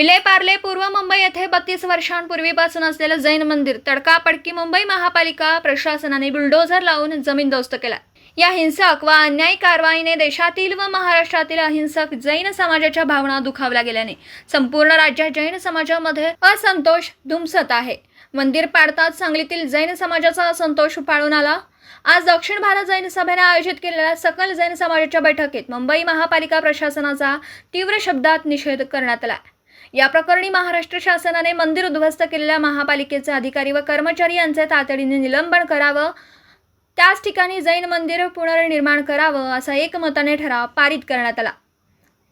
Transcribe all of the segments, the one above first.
विलेपार्ले पूर्व मुंबई येथे बत्तीस वर्षांपूर्वीपासून असलेलं जैन मंदिर तडकापडकी मुंबई महापालिका प्रशासनाने बुलडोझर लावून जमीनदोस्त केला. या हिंसक व अन्यायी कारवाईने देशातील व महाराष्ट्रातील अहिंसक जैन समाजाच्या भावना दुखावल्या गेल्याने संपूर्ण राज्यात जैन समाजामध्ये असंतोष धुमसत आहे. मंदिर पाडताच सांगलीतील जैन समाजाचा असंतोष पाळून आला. आज दक्षिण भारत जैन सभेने आयोजित केलेल्या सकल जैन समाजाच्या बैठकीत मुंबई महापालिका प्रशासनाचा तीव्र शब्दात निषेध करण्यात आला. या प्रकरणी महाराष्ट्र शासनाने मंदिर उद्ध्वस्त केलेल्या महापालिकेचे अधिकारी व कर्मचारी यांचे तातडीने निलंबन करावं. त्याच ठिकाणी जैन मंदिर पुनर्निर्माण करावं असा एकमताने ठराव पारित करण्यात आला.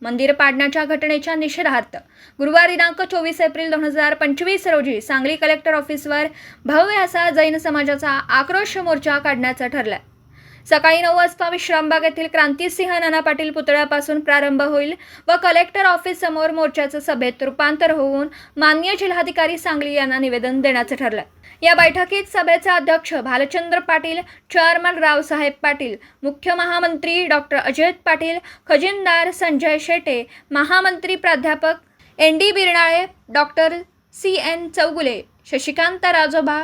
मंदिर पाडण्याच्या घटनेच्या निषेधार्थ गुरुवार दिनांक चोवीस एप्रिल दोन हजार पंचवीस रोजी सांगली कलेक्टर ऑफिसवर भव्य असा जैन समाजाचा आक्रोश मोर्चा काढण्याचं ठरलं सकाळी नऊ वाजता विश्रामबाग येथील क्रांतीसिंह नाना पाटील पुतळ्यापासून प्रारंभ होईल व कलेक्टर ऑफिस समोर मोर्चाचं सभेत रूपांतर होऊन माननीय जिल्हाधिकारी सांगली यांना निवेदन देण्याचं ठरलं. या बैठकीत सभेचे अध्यक्ष भालचंद्र पाटील चेअरमन रावसाहेब पाटील मुख्य महामंत्री डॉक्टर अजय पाटील खजिनदार संजय शेटे महामंत्री प्राध्यापक N D Birnale doctor C N Chougule Shashikant Rajoba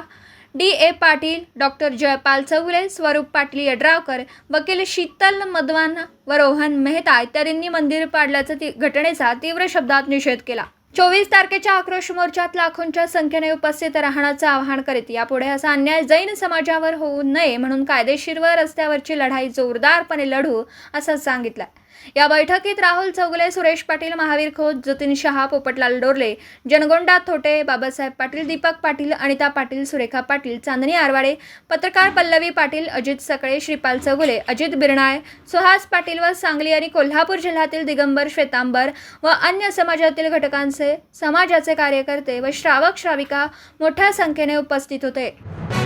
D A Patil doctor Jaypal Chougule Swaroop Patil Yadravkar वकील शीतल मदवान व रोहन मेहता इत्यादींनी मंदिर पाडल्याचा ती घटनेचा तीव्र शब्दात निषेध केला. चोवीस तारखेच्या आक्रोश मोर्चात लाखोंच्या संख्येने उपस्थित राहण्याचं आवाहन करीत यापुढे असा अन्याय जैन समाजावर होऊ नये म्हणून कायदेशीर व रस्त्यावरची लढाई जोरदारपणे लढू असं सांगितलं या बैठकीत राहुल चौगुले सुरेश पाटील महावीर खोत जतीन शहा पोपटलाल डोरले जनगोंडा थोटे बाबासाहेब पाटील दीपक पाटील अनिता पाटील सुरेखा पाटील चांदणी आरवाडे पत्रकार पल्लवी पाटील अजित सकळे श्रीपाल चौगुले अजित बिरणाळे सुहास पाटील व सांगली आणि कोल्हापूर जिल्ह्यातील दिगंबर श्वेतांबर व अन्य समाजातील घटकांचे समाजाचे कार्यकर्ते व श्रावक श्राविका मोठ्या संख्येने उपस्थित होते.